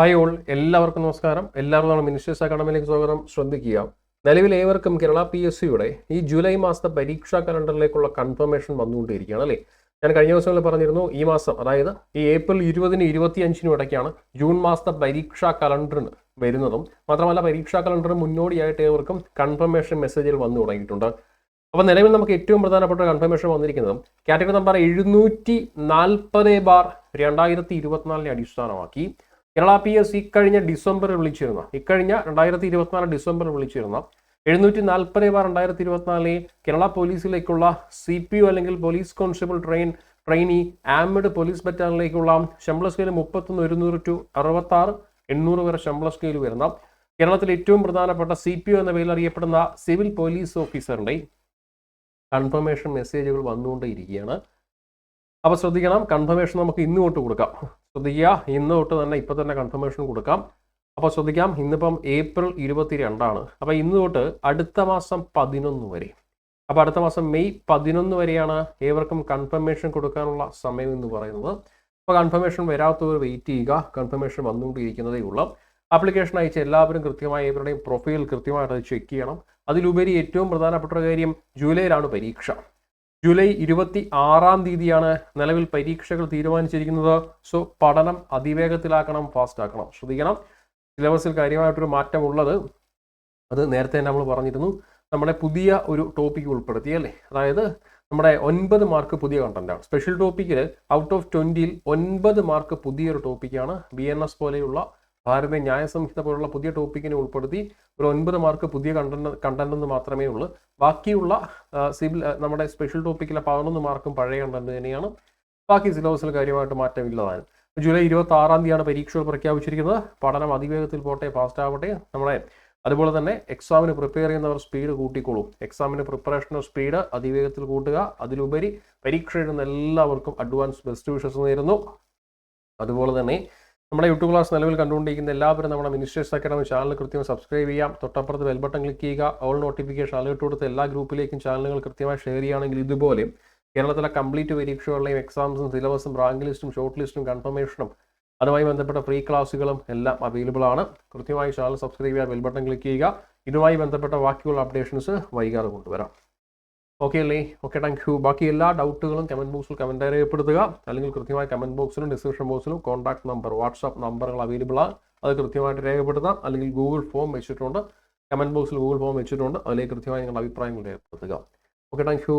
Hi all എല്ലാവർക്കും നമസ്കാരം. എല്ലാവരും നമ്മൾ മിനിസ്റ്റേഴ്സ് അക്കാഡമിയിലേക്ക് സ്വാഗതം. ശ്രദ്ധിക്കുക. നിലവിൽ ഏവർക്കും കേരള പി എസ് സിയുടെ ഈ ജൂലൈ മാസത്തെ പരീക്ഷാ കലണ്ടറിലേക്കുള്ള കൺഫർമേഷൻ വന്നുകൊണ്ടിരിക്കുകയാണ് അല്ലേ? ഞാൻ കഴിഞ്ഞ ദിവസങ്ങളിൽ പറഞ്ഞിരുന്നു ഈ മാസം അതായത് ഈ ഏപ്രിൽ ഇരുപതിന് ഇരുപത്തിയഞ്ചിനും ഇടയ്ക്കാണ് ജൂൺ മാസത്തെ പരീക്ഷാ കലണ്ടറിന് വരുന്നതും മാത്രമല്ല പരീക്ഷാ കലണ്ടറിന് മുന്നോടിയായിട്ട് ഏവർക്കും കൺഫർമേഷൻ മെസ്സേജുകൾ വന്നു തുടങ്ങിയിട്ടുണ്ട്. അപ്പോൾ നിലവിൽ നമുക്ക് ഏറ്റവും പ്രധാനപ്പെട്ട കൺഫർമേഷൻ വന്നിരിക്കുന്നതും കാറ്റഗറി നമ്പർ എഴുന്നൂറ്റി നാൽപ്പത് ബാർ രണ്ടായിരത്തി ഇരുപത്തിനാലിനെ അടിസ്ഥാനമാക്കി കേരള പി എസ് ഇക്കഴിഞ്ഞ ഡിസംബറിൽ വിളിച്ചിരുന്ന. ഇക്കഴിഞ്ഞ രണ്ടായിരത്തി ഇരുപത്തിനാല് ഡിസംബറിൽ വിളിച്ചിരുന്ന. എഴുന്നൂറ്റി നാൽപ്പത് ബാർ രണ്ടായിരത്തി ഇരുപത്തിനാല് കേരള പോലീസിലേക്കുള്ള സി പി യു അല്ലെങ്കിൽ police constable train trainee armed police ബറ്റാലിയനിലേക്കുള്ള ശമ്പള സ്കെയിൽ മുപ്പത്തൊന്ന് ഒരുന്നൂറ് ടു അറുപത്തി ആറ് എണ്ണൂറ് വരെ ശമ്പള സ്കെയിൽ വരുന്ന. കേരളത്തിലെ ഏറ്റവും പ്രധാനപ്പെട്ട സി പി യു എന്ന പേരിൽ അറിയപ്പെടുന്ന സിവിൽ പോലീസ് ഓഫീസറിന്റെ കൺഫർമേഷൻ മെസ്സേജുകൾ വന്നുകൊണ്ടേയിരിക്കുകയാണ്. അപ്പോൾ ശ്രദ്ധിക്കണം കൺഫർമേഷൻ നമുക്ക് ഇന്ന് കൊടുക്കാം. ശ്രദ്ധിക്കുക. ഇന്ന് തൊട്ട് തന്നെ ഇപ്പം തന്നെ കൺഫർമേഷൻ കൊടുക്കാം. അപ്പോൾ ശ്രദ്ധിക്കാം ഇന്നിപ്പം ഏപ്രിൽ ഇരുപത്തി രണ്ടാണ് അപ്പോൾ ഇന്ന് തൊട്ട് അടുത്ത മാസം പതിനൊന്ന് വരെ. അപ്പോൾ അടുത്ത മാസം മെയ് പതിനൊന്ന് വരെയാണ് ഏവർക്കും കൺഫർമേഷൻ കൊടുക്കാനുള്ള സമയം എന്ന് പറയുന്നത്. അപ്പോൾ കൺഫർമേഷൻ വരാത്തവർ വെയിറ്റ് ചെയ്യുക. കൺഫർമേഷൻ വന്നുകൊണ്ടിരിക്കുന്നതേ ഉള്ളൂ. ആപ്ലിക്കേഷൻ അയച്ച എല്ലാവരും കൃത്യമായി ഇവരുടെയും പ്രൊഫൈൽ കൃത്യമായിട്ട് അത് ചെക്ക് ചെയ്യണം. അതിലുപരി ഏറ്റവും പ്രധാനപ്പെട്ട ഒരു കാര്യം ജൂലൈയിലാണ് പരീക്ഷ. ജൂലൈ ഇരുപത്തി ആറാം തീയതിയാണ് നിലവിൽ പരീക്ഷകൾ തീരുമാനിച്ചിരിക്കുന്നത്. സോ പഠനം അതിവേഗത്തിലാക്കണം ഫാസ്റ്റ് ആക്കണം ശ്രദ്ധിക്കണം. സിലബസിൽ കാര്യമായിട്ടൊരു മാറ്റമുള്ളത്. അത് നേരത്തെ നമ്മൾ പറഞ്ഞിരുന്നു. നമ്മുടെ പുതിയ ഒരു ടോപ്പിക് ഉൾപ്പെടുത്തി അല്ലേ? അതായത് നമ്മുടെ ഒൻപത് മാർക്ക് പുതിയ കണ്ടന്റാണ് സ്പെഷ്യൽ ടോപ്പിക്കിൽ ഔട്ട് ഓഫ് ട്വന്റിയിൽ ഒൻപത് മാർക്ക് പുതിയൊരു ടോപ്പിക്കാണ് ബി എൻ എസ് പോലെയുള്ള ഭാരതീയ ന്യായ സംഹിത പോലുള്ള പുതിയ ടോപ്പിക്കിനെ ഉൾപ്പെടുത്തി ഒരു ഒൻപത് മാർക്ക് പുതിയ കണ്ടന്റ് കണ്ടന്റ് എന്ന് മാത്രമേ ഉള്ളൂ. ബാക്കിയുള്ള സിവിൽ നമ്മുടെ സ്പെഷ്യൽ ടോപ്പിക്കിലെ പതിനൊന്ന് മാർക്കും പഴയ കണ്ടന്റ് തന്നെയാണ്. ബാക്കി സിലബസിൽ കാര്യമായിട്ട് മാറ്റമില്ലതാണ് ജൂലൈ ഇരുപത്തി ആറാം തീയതിയാണ് പരീക്ഷകൾ പ്രഖ്യാപിച്ചിരിക്കുന്നത്. പഠനം അതിവേഗത്തിൽ പോട്ടെ ഫാസ്റ്റ് ആവട്ടെ നമ്മളെ അതുപോലെ തന്നെ എക്സാമിന് പ്രിപ്പയർ ചെയ്യുന്നവർ സ്പീഡ് കൂട്ടിക്കോളും. എക്സാമിന് പ്രിപ്പറേഷനോ സ്പീഡ് അതിവേഗത്തിൽ കൂട്ടുക. അതിലുപരി പരീക്ഷ എഴുതുന്ന എല്ലാവർക്കും അഡ്വാൻസ് ബെസ്റ്റ് വിഷസ് നേരുന്നു. അതുപോലെ തന്നെ നമ്മുടെ യൂട്യൂബ് ക്ലാസ് നിലവിൽ കണ്ടുകൊണ്ടിരിക്കുന്ന എല്ലാവരും നമ്മുടെ മിനിസ്റ്റേഴ്സ് അക്കാഡമി ചാനൽ കൃത്യമായി സബ്സ്ക്രൈബ് ചെയ്യാം തൊട്ടപ്പുറത്ത് ബെൽ ബട്ടൺ ക്ലിക്ക് ചെയ്യുക ഓൾ നോട്ടിഫിക്കേഷൻ അലേർട്ട് കൊടുത്ത് എല്ലാ ഗ്രൂപ്പിലേക്കും ചാനലുകൾ കൃത്യമായി ഷെയർ ചെയ്യുകയാണെങ്കിൽ ഇതുപോലെ കേരളത്തിലെ കംപ്ലീറ്റ് പരീക്ഷകളുടെയും എക്സാംസും സിലബസും റാങ്ക് ലിസ്റ്റും ഷോർട്ട് ലിസ്റ്റും കൺഫർമേഷനും അതുമായി ബന്ധപ്പെട്ട ഫ്രീ ക്ലാസ്സുകളും എല്ലാം അവൈലബിൾ ആണ്. കൃത്യമായി ചാനൽ സബ്സ്ക്രൈബ് ചെയ്യുക ബെൽ ബട്ടൺ ക്ലിക്ക് ചെയ്യുക. ഇതുമായി ബന്ധപ്പെട്ട ബാക്കിയുള്ള അപ്ഡേഷൻസ് വൈകാതെ കൊണ്ടുവരാം. ഓക്കെ അല്ലേ ഓക്കെ താങ്ക് യു ബാക്കി എല്ലാ ഡൗട്ടുകളും കമന്റ് ബോക്സിൽ കമന്റ് രേഖപ്പെടുത്തുക. അല്ലെങ്കിൽ കൃത്യമായി കമന്റ് ബോക്സിലും ഡിസ്ക്രിപ്ഷൻ ബോക്സിലും കോൺടാക്ട് നമ്പർ വാട്സാപ്പ് നമ്പറുകൾ അവൈലബിൾ ആണ്. അത് കൃത്യമായിട്ട് രേഖപ്പെടുത്താം. അല്ലെങ്കിൽ ഗൂഗിൾ ഫോം വെച്ചിട്ടുണ്ട്. കമന്റ് ബോക്സിൽ ഗൂഗിൾ ഫോം വെച്ചിട്ടുണ്ട്. അതിലേക്ക് കൃത്യമായി നിങ്ങളുടെ അഭിപ്രായങ്ങൾ രേഖപ്പെടുത്തുക. Okay thank you